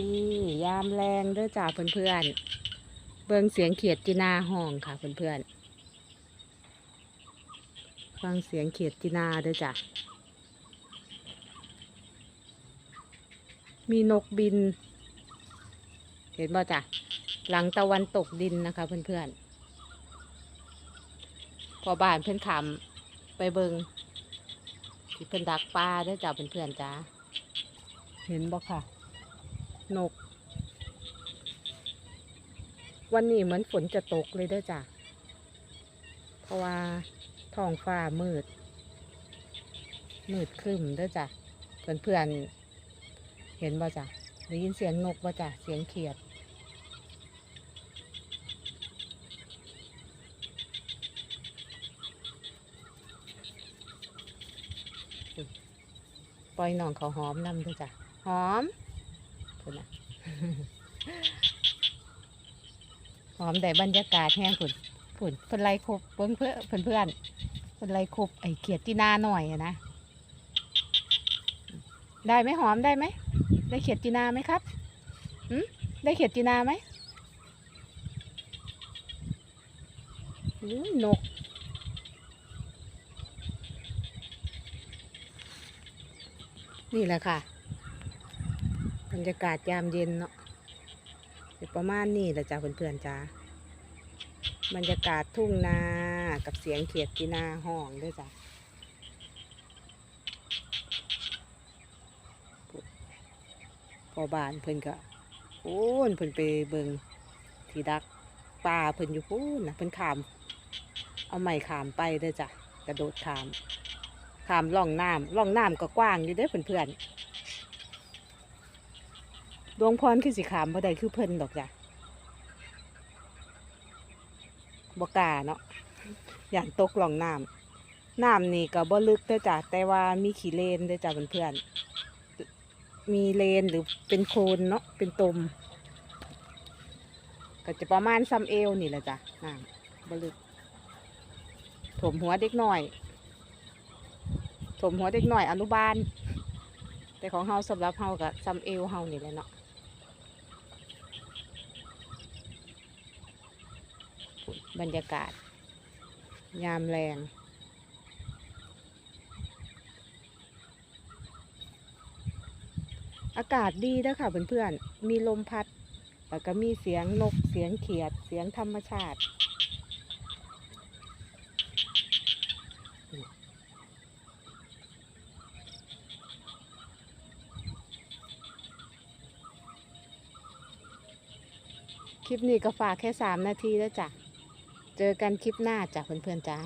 นี่ยามแรงเด้อจ้าเพื่อนๆ เบิ่งเสียงเขียดจีนาห้องค่ะเพื่อนๆ ฟังเสียงเขียดจีนาเด้อจ้ะมีนกบิน เห็นบ่จ้ะหลังตะวันตกดินนะคะเพื่อนๆ พอบ้านเพื่อนขำไปเบิงที่เพื่อนดักปลาเด้อจ้าเพื่อนๆจ้าเห็นบ่ค่ะ นก วันนี้เหมือนฝนจะตกเลยเด้อจ้ะ เพราะว่าท้องฟ้ามืด มืดครึ้มเด้อจ้ะ เพื่อนเพื่อนๆเห็นบ่จ้ะได้ยินเสียงนกบ่จ้ะ เสียงเขียด ปล่อยน้องเขาหอมนำเด้อจ้ะ หอม พุ่นน่ะหอมแต่บรรยากาศแห้งผุนผุนเพิ่นไล่ครบเพิ่นเพื่อนเพื่อนเพื่อนไล่ครบไอ้เขียดที่หน้าหน่อยอะนะได้ไหมหอมได้ไหมได้เขียดจีนาไหมครับหืมได้เขียดจีนาไหมอุ้ยนก นี่แหละค่ะ บรรยากาศยามเย็นเนาะประมาณนี้แหละจ้าเพื่อนๆจ้าบรรยากาศทุ่งนากับเสียงเขียดจีนาห้องด้วยจ้ะพอบานเพิ่นก็โอ้นเพิ่นไปเบิงที่ดักปลาเพิ่นอยู่พูนนะเพิ่นขาม เอาไม้ขามไปเด้อจ้ะกระโดดขามขามล่องน้ำล่องน้ำก็กว้างอยู่เด้อเพื่อนๆ ดวงพรคือสิขามบ่ได้คือเพิ่นดอกจ้ะบ่กาเนาะย่านตกลองน้ำน้ำนี่ก็บ่ลึกเด้อจ้ะแต่ว่ามีขี้เลนเด้อจ้ะเพื่อนๆมีเลนหรือเป็นโคนเนาะเป็นตม ก็จะประมาณซ้ำเอวนี่แหละจ้ะน้ำบ่ลึกถมหัวเด็กหน้อยถมหัวเด็กหน่อยอนุบาล แต่ของเฮาสำหรับเฮากับซัมเอลเฮานี่แหละเนาะ บรรยากาศ ยามแรงอากาศดีเด้อค่ะเพื่อนๆ มีลมพัด แล้วก็มีเสียงนก เสียงเขียด เสียงธรรมชาติ คลิปนี้ก็ฝากแค่สามนาทีแล้วจ้ะ เจอกันคลิปหน้าจ้ะเพื่อนๆจ้า